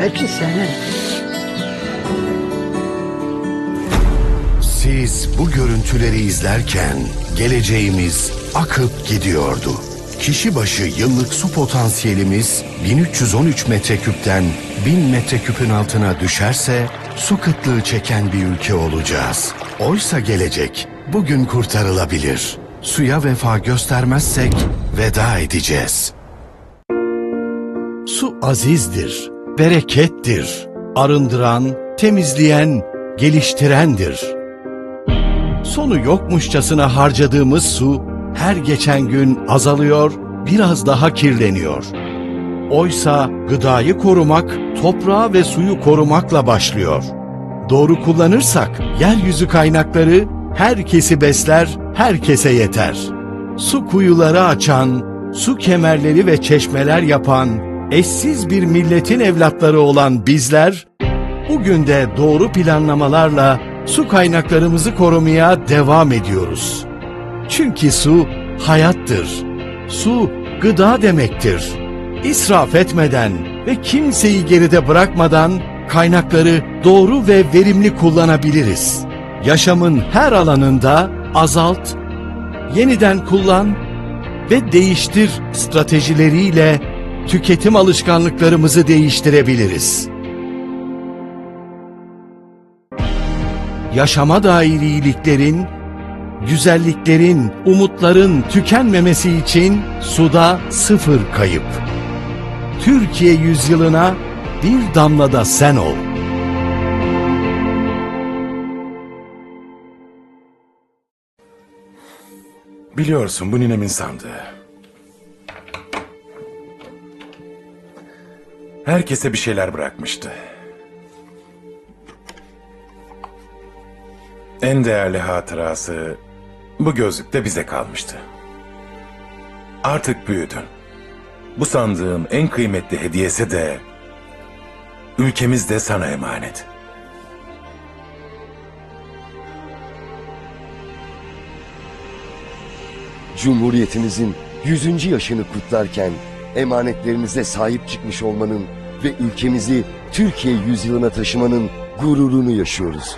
Hepsi senin. Siz bu görüntüleri izlerken geleceğimiz akıp gidiyordu. Kişi başı yıllık su potansiyelimiz 1313 metreküpten 1000 metreküpün altına düşerse su kıtlığı çeken bir ülke olacağız. Oysa gelecek bugün kurtarılabilir. Suya vefa göstermezsek veda edeceğiz. Su azizdir, berekettir. Arındıran, temizleyen, geliştirendir. Sonu yokmuşçasına harcadığımız su her geçen gün azalıyor, biraz daha kirleniyor. Oysa gıdayı korumak toprağı ve suyu korumakla başlıyor. Doğru kullanırsak yeryüzü kaynakları herkesi besler, herkese yeter. Su kuyuları açan, su kemerleri ve çeşmeler yapan, eşsiz bir milletin evlatları olan bizler, bugün de doğru planlamalarla su kaynaklarımızı korumaya devam ediyoruz. Çünkü su hayattır. Su gıda demektir. İsraf etmeden ve kimseyi geride bırakmadan kaynakları doğru ve verimli kullanabiliriz. Yaşamın her alanında azalt, yeniden kullan ve değiştir stratejileriyle tüketim alışkanlıklarımızı değiştirebiliriz. Yaşama dair iyiliklerin, güzelliklerin, umutların tükenmemesi için suda sıfır kayıp. Türkiye yüzyılına bir damla da sen ol. Biliyorsun bu ninemin sandığı. Herkese bir şeyler bırakmıştı. En değerli hatırası bu gözlükte bize kalmıştı. Artık büyüdün. Bu sandığın en kıymetli hediyesi de ülkemiz de sana emanet. Cumhuriyetimizin 100. yaşını kutlarken emanetlerinize sahip çıkmış olmanın ve ülkemizi Türkiye yüzyılına taşımanın gururunu yaşıyoruz.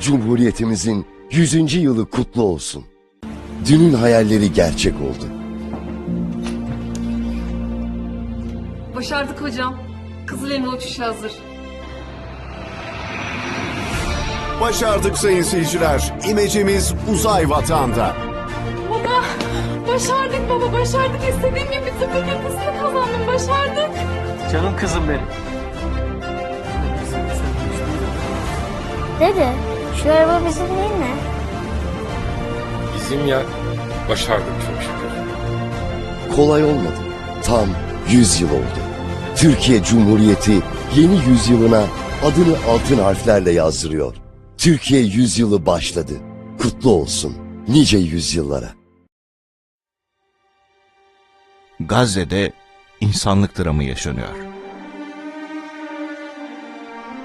Cumhuriyetimizin 100. yılı kutlu olsun. Dünün hayalleri gerçek oldu. Başardık hocam. Kızıl elma uçuşu hazır. Başardık sayın seyirciler. İmecimiz uzay vatanda. Baba, başardık baba, başardık. İstediğim gibi tıp fakültesini kazandım, başardık. Canım kızım benim. Dede, şu araba bizim değil mi? Bizim ya başardık çok şükür. Kolay olmadı. Tam 100 yıl oldu. Türkiye Cumhuriyeti yeni yüzyılına adını altın harflerle yazdırıyor. Türkiye yüzyılı başladı. Kutlu olsun nice yüzyıllara. Gazze'de insanlık dramı yaşanıyor.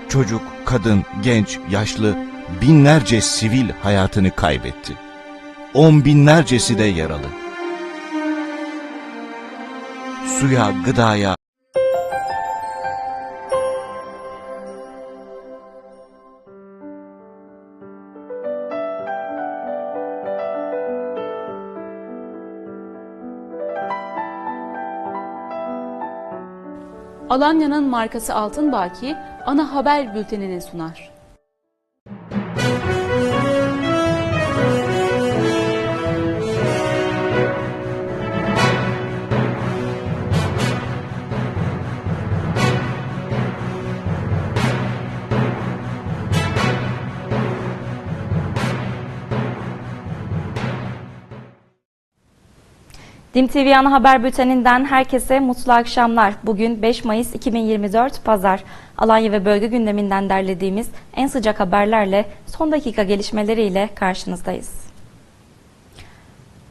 Çocuk, kadın, genç, yaşlı binlerce sivil hayatını kaybetti. On binlercesi de yaralı. Suya, gıdaya, Alanya'nın markası Altın Baki ana haber bültenini sunar. Dim TV ana haber bülteninden herkese mutlu akşamlar. Bugün 5 Mayıs 2024 Pazar. Alanya ve bölge gündeminden derlediğimiz en sıcak haberlerle son dakika gelişmeleriyle karşınızdayız.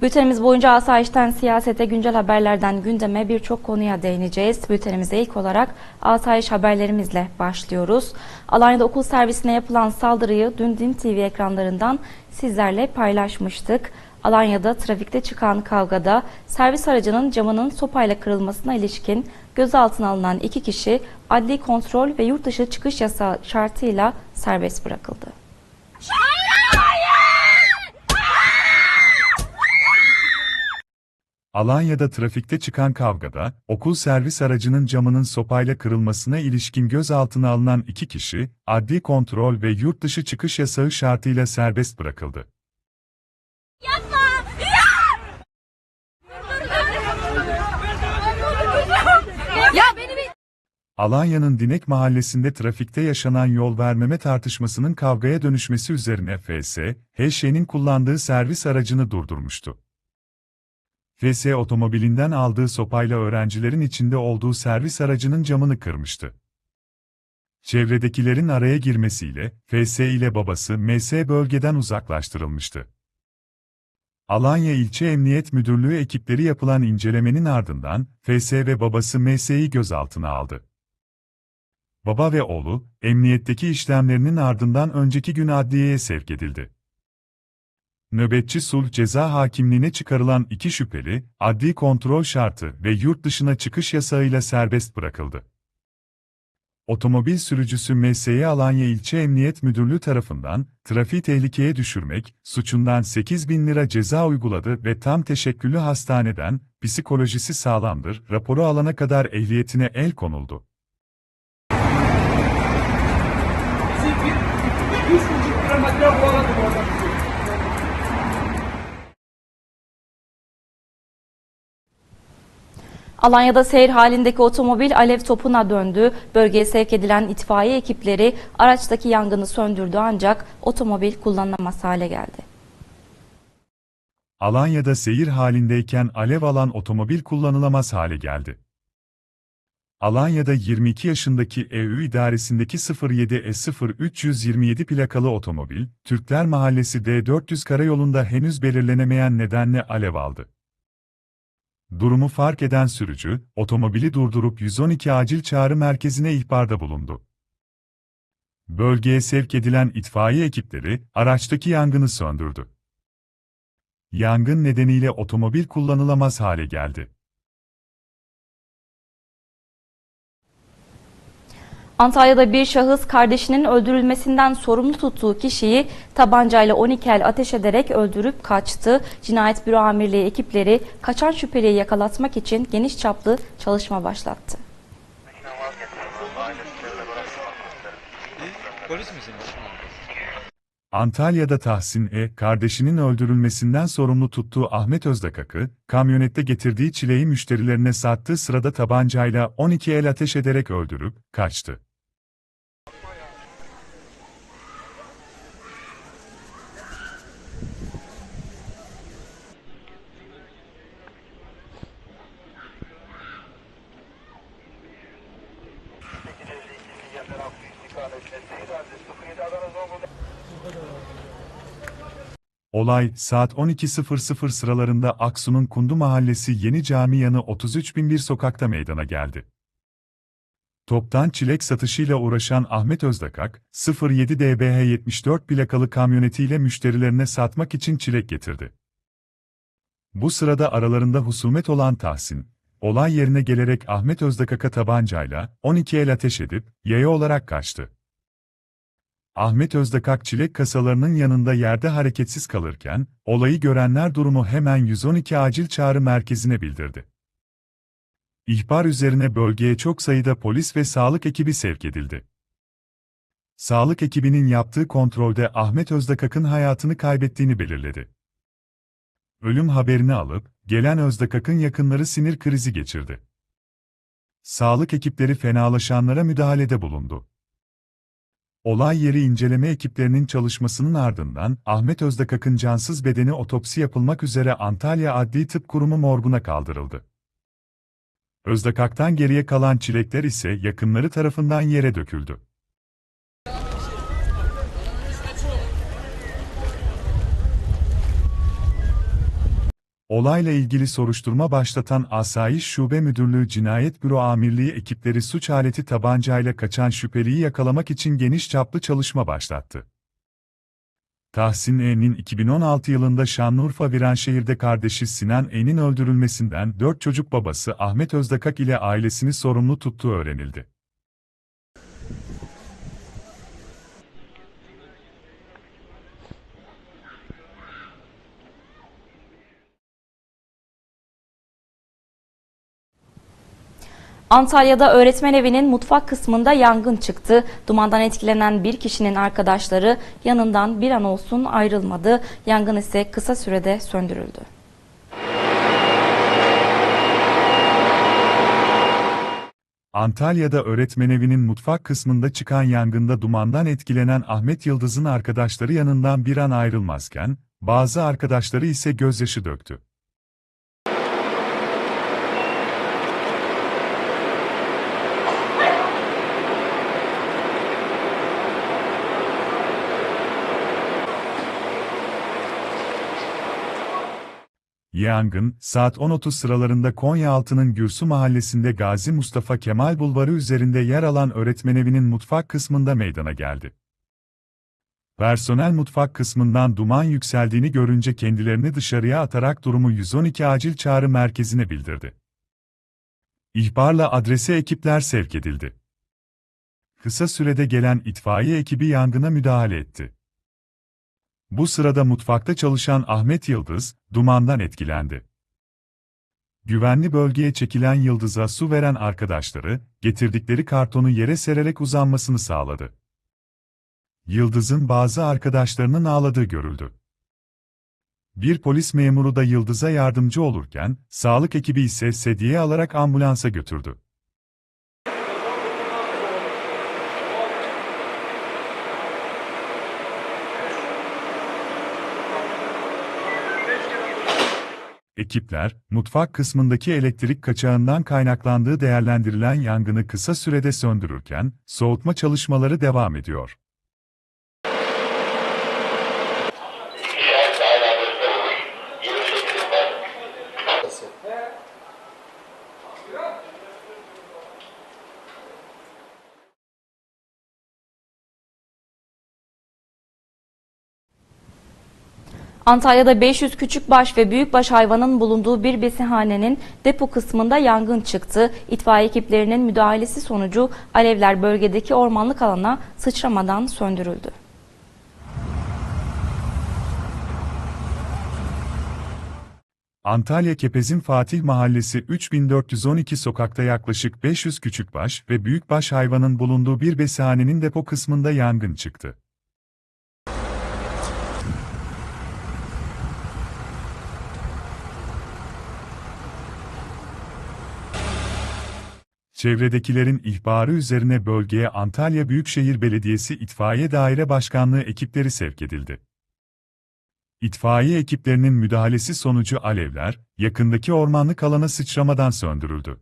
Bültenimiz boyunca asayişten siyasete, güncel haberlerden gündeme birçok konuya değineceğiz. Bültenimize ilk olarak asayiş haberlerimizle başlıyoruz. Alanya'da okul servisine yapılan saldırıyı dün Dim TV ekranlarından sizlerle paylaşmıştık. Alanya'da trafikte çıkan kavgada servis aracının camının sopayla kırılmasına ilişkin gözaltına alınan iki kişi adli kontrol ve yurt dışı çıkış yasağı şartıyla serbest bırakıldı. Alanya'da trafikte çıkan kavgada, okul servis aracının camının sopayla kırılmasına ilişkin gözaltına alınan iki kişi, adli kontrol ve yurt dışı çıkış yasağı şartıyla serbest bırakıldı. Alanya'nın Dinek mahallesinde trafikte yaşanan yol vermeme tartışmasının kavgaya dönüşmesi üzerine FS, HŞ'nin kullandığı servis aracını durdurmuştu. FS otomobilinden aldığı sopayla öğrencilerin içinde olduğu servis aracının camını kırmıştı. Çevredekilerin araya girmesiyle FS ile babası MS bölgeden uzaklaştırılmıştı. Alanya İlçe Emniyet Müdürlüğü ekipleri yapılan incelemenin ardından FS ve babası MS'yi gözaltına aldı. Baba ve oğlu, emniyetteki işlemlerinin ardından önceki gün adliyeye sevk edildi. Nöbetçi sulh ceza hakimliğine çıkarılan iki şüpheli, adli kontrol şartı ve yurt dışına çıkış yasağıyla serbest bırakıldı. Otomobil sürücüsü mesleği Alanya İlçe Emniyet Müdürlüğü tarafından trafiği tehlikeye düşürmek suçundan 8 bin lira ceza uyguladı ve tam teşekküllü hastaneden psikolojisi sağlamdır raporu alana kadar ehliyetine el konuldu. Alanya'da seyir halindeki otomobil alev topuna döndü. Bölgeye sevk edilen itfaiye ekipleri araçtaki yangını söndürdü ancak otomobil kullanılamaz hale geldi. Alanya'da seyir halindeyken alev alan otomobil kullanılamaz hale geldi. Alanya'da 22 yaşındaki EU idaresindeki 07E0327 plakalı otomobil, Türkler Mahallesi D400 karayolunda henüz belirlenemeyen nedenle alev aldı. Durumu fark eden sürücü, otomobili durdurup 112 acil çağrı merkezine ihbarda bulundu. Bölgeye sevk edilen itfaiye ekipleri, araçtaki yangını söndürdü. Yangın nedeniyle otomobil kullanılamaz hale geldi. Antalya'da bir şahıs kardeşinin öldürülmesinden sorumlu tuttuğu kişiyi tabancayla 12 el ateş ederek öldürüp kaçtı. Cinayet Büro Amirliği ekipleri kaçan şüpheliyi yakalatmak için geniş çaplı çalışma başlattı. Polis misiniz? Antalya'da Tahsin E. kardeşinin öldürülmesinden sorumlu tuttuğu Ahmet Özdakak'ı, kamyonette getirdiği çileği müşterilerine sattığı sırada tabancayla 12 el ateş ederek öldürüp kaçtı. Olay, saat 12.00 sıralarında Aksu'nun Kundu Mahallesi Yeni Cami yanı 33.001 sokakta meydana geldi. Toptan çilek satışıyla uğraşan Ahmet Özdakak, 07 DBH 74 plakalı kamyonetiyle müşterilerine satmak için çilek getirdi. Bu sırada aralarında husumet olan Tahsin, olay yerine gelerek Ahmet Özdakak'a tabancayla 12 el ateş edip yaya olarak kaçtı. Ahmet Özdakak çilek kasalarının yanında yerde hareketsiz kalırken, olayı görenler durumu hemen 112 acil çağrı merkezine bildirdi. İhbar üzerine bölgeye çok sayıda polis ve sağlık ekibi sevk edildi. Sağlık ekibinin yaptığı kontrolde Ahmet Özdakak'ın hayatını kaybettiğini belirledi. Ölüm haberini alıp, gelen Özdakak'ın yakınları sinir krizi geçirdi. Sağlık ekipleri fenalaşanlara müdahalede bulundu. Olay yeri inceleme ekiplerinin çalışmasının ardından Ahmet Özdakak'ın cansız bedeni otopsi yapılmak üzere Antalya Adli Tıp Kurumu morguna kaldırıldı. Özdakak'tan geriye kalan çilekler ise yakınları tarafından yere döküldü. Olayla ilgili soruşturma başlatan Asayiş Şube Müdürlüğü Cinayet Büro Amirliği ekipleri suç aleti tabancayla kaçan şüpheliyi yakalamak için geniş çaplı çalışma başlattı. Tahsin E'nin 2016 yılında Şanlıurfa Viranşehir'de kardeşi Sinan E'nin öldürülmesinden 4 çocuk babası Ahmet Özdakak ile ailesini sorumlu tuttuğu öğrenildi. Antalya'da öğretmen evinin mutfak kısmında yangın çıktı. Dumandan etkilenen bir kişinin arkadaşları yanından bir an olsun ayrılmadı. Yangın ise kısa sürede söndürüldü. Antalya'da öğretmen evinin mutfak kısmında çıkan yangında dumandan etkilenen Ahmet Yıldız'ın arkadaşları yanından bir an ayrılmazken, bazı arkadaşları ise gözyaşı döktü. Yangın, saat 10.30 sıralarında Konyaaltı'nın Gürsu mahallesinde Gazi Mustafa Kemal Bulvarı üzerinde yer alan öğretmenevinin mutfak kısmında meydana geldi. Personel mutfak kısmından duman yükseldiğini görünce kendilerini dışarıya atarak durumu 112 acil çağrı merkezine bildirdi. İhbarla adrese ekipler sevk edildi. Kısa sürede gelen itfaiye ekibi yangına müdahale etti. Bu sırada mutfakta çalışan Ahmet Yıldız, dumandan etkilendi. Güvenli bölgeye çekilen Yıldız'a su veren arkadaşları, getirdikleri kartonu yere sererek uzanmasını sağladı. Yıldız'ın bazı arkadaşlarının ağladığı görüldü. Bir polis memuru da Yıldız'a yardımcı olurken, sağlık ekibi ise sedye alarak ambulansa götürdü. Ekipler, mutfak kısmındaki elektrik kaçağından kaynaklandığı değerlendirilen yangını kısa sürede söndürürken, soğutma çalışmaları devam ediyor. Antalya'da 500 küçükbaş ve büyükbaş hayvanın bulunduğu bir besihanenin depo kısmında yangın çıktı. İtfaiye ekiplerinin müdahalesi sonucu alevler bölgedeki ormanlık alana sıçramadan söndürüldü. Antalya Kepez'in Fatih Mahallesi 3412 sokakta yaklaşık 500 küçükbaş ve büyükbaş hayvanın bulunduğu bir besihanenin depo kısmında yangın çıktı. Çevredekilerin ihbarı üzerine bölgeye Antalya Büyükşehir Belediyesi İtfaiye Daire Başkanlığı ekipleri sevk edildi. İtfaiye ekiplerinin müdahalesi sonucu alevler, yakındaki ormanlık alana sıçramadan söndürüldü.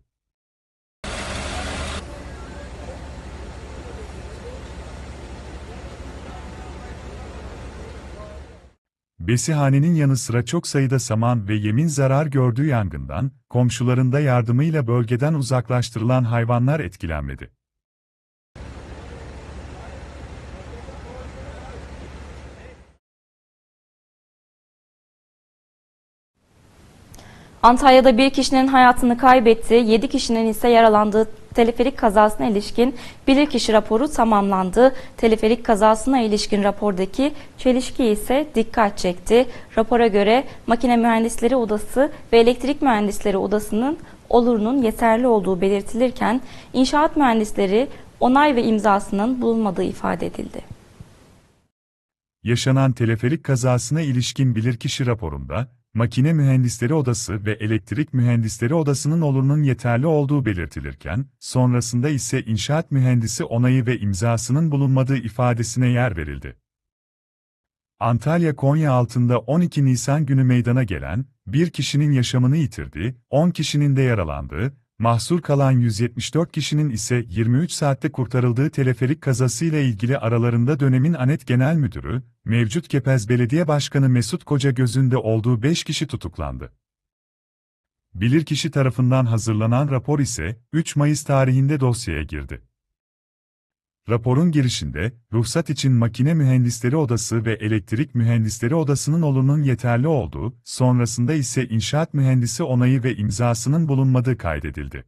Besihanenin yanı sıra çok sayıda saman ve yemin zarar gördüğü yangından, komşularında yardımıyla bölgeden uzaklaştırılan hayvanlar etkilenmedi. Antalya'da bir kişinin hayatını kaybetti, 7 kişinin ise yaralandığı teleferik kazasına ilişkin bilirkişi raporu tamamlandı. Teleferik kazasına ilişkin rapordaki çelişki ise dikkat çekti. Rapora göre makine mühendisleri odası ve elektrik mühendisleri odasının olurunun yeterli olduğu belirtilirken inşaat mühendisleri onay ve imzasının bulunmadığı ifade edildi. Yaşanan teleferik kazasına ilişkin bilirkişi raporunda, Makine Mühendisleri Odası ve Elektrik Mühendisleri Odası'nın olurunun yeterli olduğu belirtilirken, sonrasında ise inşaat mühendisi onayı ve imzasının bulunmadığı ifadesine yer verildi. Antalya Konya altında 12 Nisan günü meydana gelen, bir kişinin yaşamını yitirdiği, 10 kişinin de yaralandığı, mahsur kalan 174 kişinin ise 23 saatte kurtarıldığı teleferik kazasıyla ilgili aralarında dönemin ANET Genel Müdürü, mevcut Kepez Belediye Başkanı Mesut Koca gözünde olduğu 5 kişi tutuklandı. Bilirkişi tarafından hazırlanan rapor ise 3 Mayıs tarihinde dosyaya girdi. Raporun girişinde, ruhsat için makine mühendisleri odası ve elektrik mühendisleri odasının olunun yeterli olduğu, sonrasında ise inşaat mühendisi onayı ve imzasının bulunmadığı kaydedildi.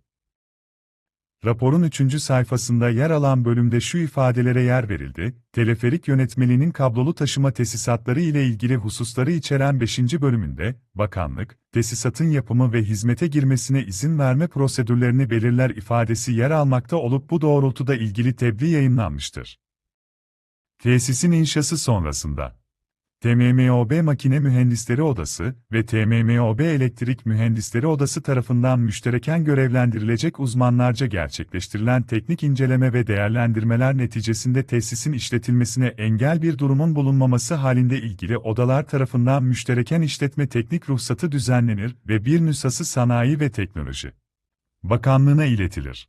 Raporun üçüncü sayfasında yer alan bölümde şu ifadelere yer verildi, teleferik yönetmeliğinin kablolu taşıma tesisatları ile ilgili hususları içeren 5. bölümünde, bakanlık, tesisatın yapımı ve hizmete girmesine izin verme prosedürlerini belirler ifadesi yer almakta olup bu doğrultuda ilgili tebliğ yayınlanmıştır. Tesisin inşası sonrasında, TMMOB Makine Mühendisleri Odası ve TMMOB Elektrik Mühendisleri Odası tarafından müştereken görevlendirilecek uzmanlarca gerçekleştirilen teknik inceleme ve değerlendirmeler neticesinde tesisin işletilmesine engel bir durumun bulunmaması halinde ilgili odalar tarafından müştereken işletme teknik ruhsatı düzenlenir ve bir nüshası Sanayi ve Teknoloji Bakanlığına iletilir.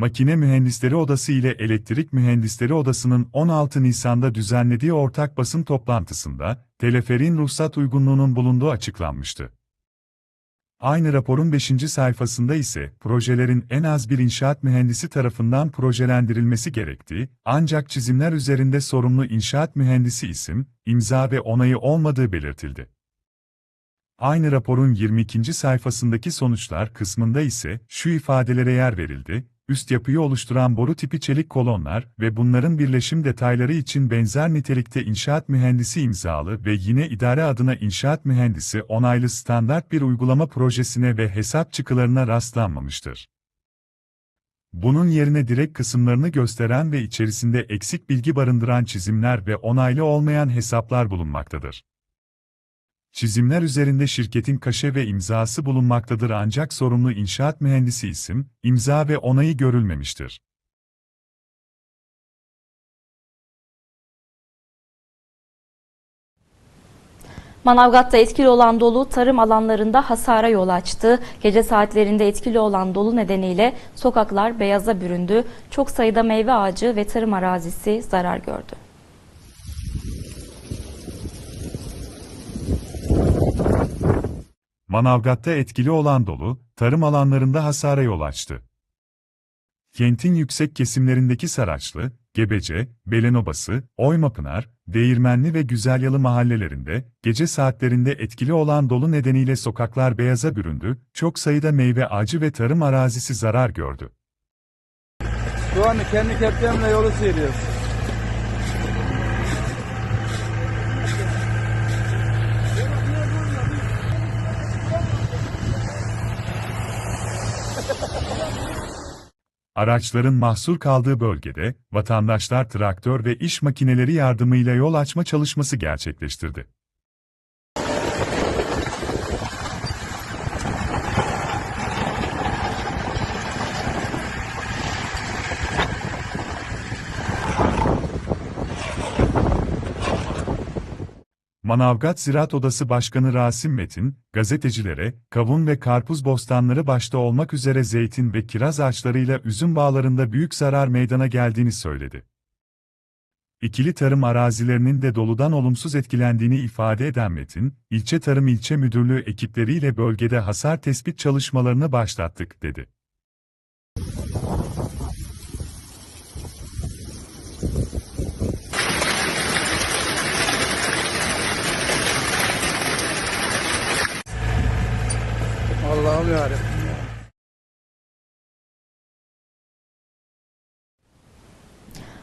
Makine Mühendisleri Odası ile Elektrik Mühendisleri Odası'nın 16 Nisan'da düzenlediği ortak basın toplantısında, teleferin ruhsat uygunluğunun bulunduğu açıklanmıştı. Aynı raporun 5. sayfasında ise, projelerin en az bir inşaat mühendisi tarafından projelendirilmesi gerektiği, ancak çizimler üzerinde sorumlu inşaat mühendisi isim, imza ve onayı olmadığı belirtildi. Aynı raporun 22. sayfasındaki sonuçlar kısmında ise şu ifadelere yer verildi, üst yapıyı oluşturan boru tipi çelik kolonlar ve bunların birleşim detayları için benzer nitelikte inşaat mühendisi imzalı ve yine idare adına inşaat mühendisi onaylı standart bir uygulama projesine ve hesap çıkılarına rastlanmamıştır. Bunun yerine direkt kısımlarını gösteren ve içerisinde eksik bilgi barındıran çizimler ve onaylı olmayan hesaplar bulunmaktadır. Çizimler üzerinde şirketin kaşe ve imzası bulunmaktadır ancak sorumlu inşaat mühendisi isim, imza ve onayı görülmemiştir. Manavgat'ta etkili olan dolu tarım alanlarında hasara yol açtı. Gece saatlerinde etkili olan dolu nedeniyle sokaklar beyaza büründü. Çok sayıda meyve ağacı ve tarım arazisi zarar gördü. Manavgat'ta etkili olan dolu, tarım alanlarında hasara yol açtı. Kentin yüksek kesimlerindeki Saraçlı, Gebece, Belenobası, Oymapınar, Değirmenli ve Güzelyalı mahallelerinde, gece saatlerinde etkili olan dolu nedeniyle sokaklar beyaza büründü, çok sayıda meyve ağacı ve tarım arazisi zarar gördü. Şu anda kendi kepçemle yolu sıyırıyoruz. Araçların mahsur kaldığı bölgede, vatandaşlar traktör ve iş makineleri yardımıyla yol açma çalışması gerçekleştirdi. Manavgat Ziraat Odası Başkanı Rasim Metin, gazetecilere, kavun ve karpuz bostanları başta olmak üzere zeytin ve kiraz ağaçlarıyla üzüm bağlarında büyük zarar meydana geldiğini söyledi. İkili tarım arazilerinin de doludan olumsuz etkilendiğini ifade eden Metin, ilçe tarım ilçe müdürlüğü ekipleriyle bölgede hasar tespit çalışmalarını başlattık, dedi.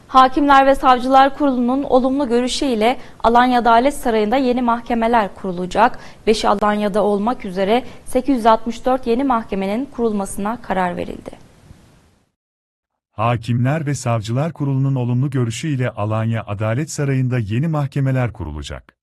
Hakimler ve Savcılar Kurulu'nun olumlu görüşüyle Alanya Adalet Sarayı'nda yeni mahkemeler kurulacak. 5'i Alanya'da olmak üzere 864 yeni mahkemenin kurulmasına karar verildi. Hakimler ve Savcılar Kurulu'nun olumlu görüşüyle Alanya Adalet Sarayı'nda yeni mahkemeler kurulacak.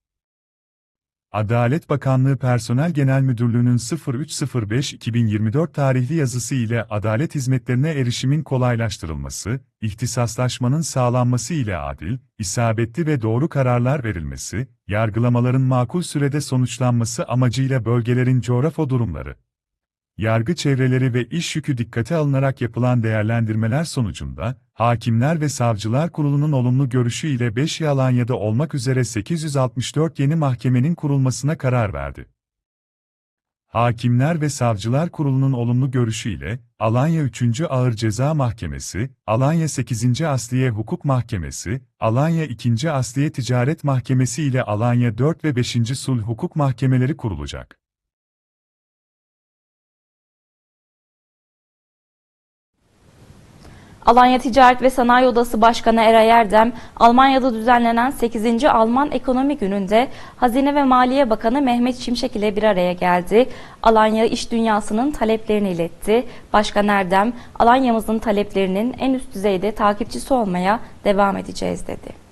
Adalet Bakanlığı Personel Genel Müdürlüğü'nün 0305-2024 tarihli yazısı ile adalet hizmetlerine erişimin kolaylaştırılması, ihtisaslaşmanın sağlanması ile adil, isabetli ve doğru kararlar verilmesi, yargılamaların makul sürede sonuçlanması amacıyla bölgelerin coğrafo durumları, yargı çevreleri ve iş yükü dikkate alınarak yapılan değerlendirmeler sonucunda, Hakimler ve Savcılar Kurulu'nun olumlu görüşü ile 5 Alanya'da olmak üzere 864 yeni mahkemenin kurulmasına karar verdi. Hakimler ve Savcılar Kurulu'nun olumlu görüşüyle, Alanya 3. Ağır Ceza Mahkemesi, Alanya 8. Asliye Hukuk Mahkemesi, Alanya 2. Asliye Ticaret Mahkemesi ile Alanya 4 ve 5. Sulh Hukuk Mahkemeleri kurulacak. Alanya Ticaret ve Sanayi Odası Başkanı Eray Erdem, Almanya'da düzenlenen 8. Alman Ekonomi Günü'nde Hazine ve Maliye Bakanı Mehmet Şimşek ile bir araya geldi. Alanya iş dünyasının taleplerini iletti. Başkan Erdem, Alanya'mızın taleplerinin en üst düzeyde takipçisi olmaya devam edeceğiz dedi.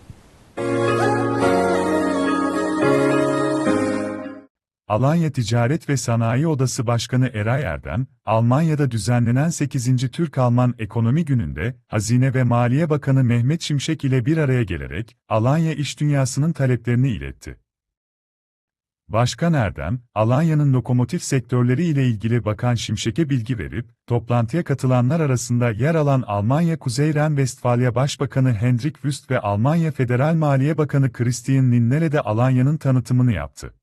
Alanya Ticaret ve Sanayi Odası Başkanı Eray Erdem, Almanya'da düzenlenen 8. Türk-Alman Ekonomi Günü'nde, Hazine ve Maliye Bakanı Mehmet Şimşek ile bir araya gelerek, Alanya iş dünyasının taleplerini iletti. Başkan Erdem, Alanya'nın lokomotif sektörleri ile ilgili Bakan Şimşek'e bilgi verip, toplantıya katılanlar arasında yer alan Almanya Kuzey Ren-Vestfalya Başbakanı Hendrik Wüst ve Almanya Federal Maliye Bakanı Christian Lindner'e de Alanya'nın tanıtımını yaptı.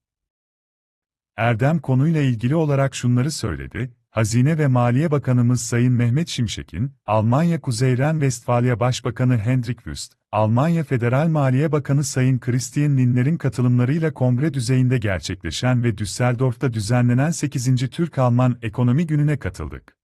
Erdem konuyla ilgili olarak şunları söyledi, Hazine ve Maliye Bakanımız Sayın Mehmet Şimşek'in, Almanya Kuzey Ren-Vestfalya Başbakanı Hendrik Wüst, Almanya Federal Maliye Bakanı Sayın Christian Lindner'in katılımlarıyla kongre düzeyinde gerçekleşen ve Düsseldorf'ta düzenlenen 8. Türk-Alman Ekonomi Günü'ne katıldık.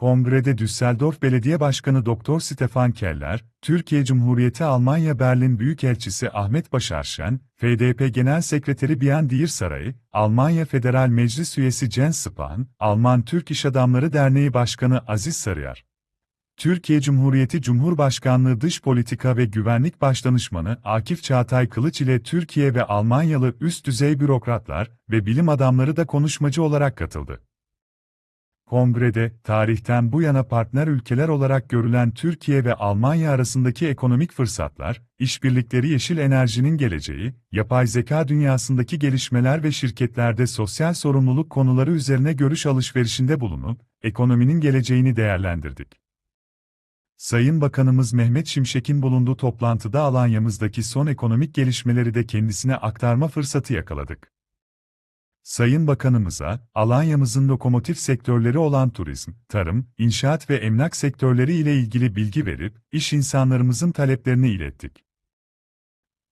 Kongrede Düsseldorf Belediye Başkanı Dr. Stefan Keller, Türkiye Cumhuriyeti Almanya Berlin Büyükelçisi Ahmet Başarşen, FDP Genel Sekreteri Bian Diersaray, Almanya Federal Meclis Üyesi Jens Spahn, Alman Türk İş Adamları Derneği Başkanı Aziz Sarıyer, Türkiye Cumhuriyeti Cumhurbaşkanlığı Dış Politika ve Güvenlik Başdanışmanı Akif Çağatay Kılıç ile Türkiye ve Almanyalı üst düzey bürokratlar ve bilim adamları da konuşmacı olarak katıldı. Kongrede, tarihten bu yana partner ülkeler olarak görülen Türkiye ve Almanya arasındaki ekonomik fırsatlar, işbirlikleri yeşil enerjinin geleceği, yapay zeka dünyasındaki gelişmeler ve şirketlerde sosyal sorumluluk konuları üzerine görüş alışverişinde bulunup, ekonominin geleceğini değerlendirdik. Sayın Bakanımız Mehmet Şimşek'in bulunduğu toplantıda Alanya'mızdaki son ekonomik gelişmeleri de kendisine aktarma fırsatı yakaladık. Sayın Bakanımıza, Alanya'mızın lokomotif sektörleri olan turizm, tarım, inşaat ve emlak sektörleri ile ilgili bilgi verip, iş insanlarımızın taleplerini ilettik.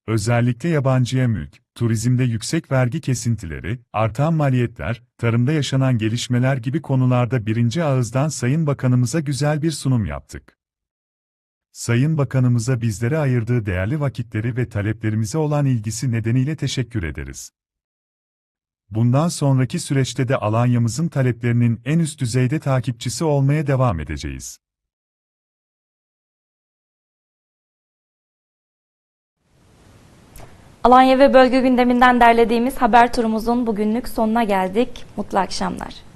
Özellikle yabancıya mülk, turizmde yüksek vergi kesintileri, artan maliyetler, tarımda yaşanan gelişmeler gibi konularda birinci ağızdan Sayın Bakanımıza güzel bir sunum yaptık. Sayın Bakanımıza bizlere ayırdığı değerli vakitleri ve taleplerimize olan ilgisi nedeniyle teşekkür ederiz. Bundan sonraki süreçte de Alanya'mızın taleplerinin en üst düzeyde takipçisi olmaya devam edeceğiz. Alanya ve bölge gündeminden derlediğimiz haber turumuzun bugünlük sonuna geldik. Mutlu akşamlar.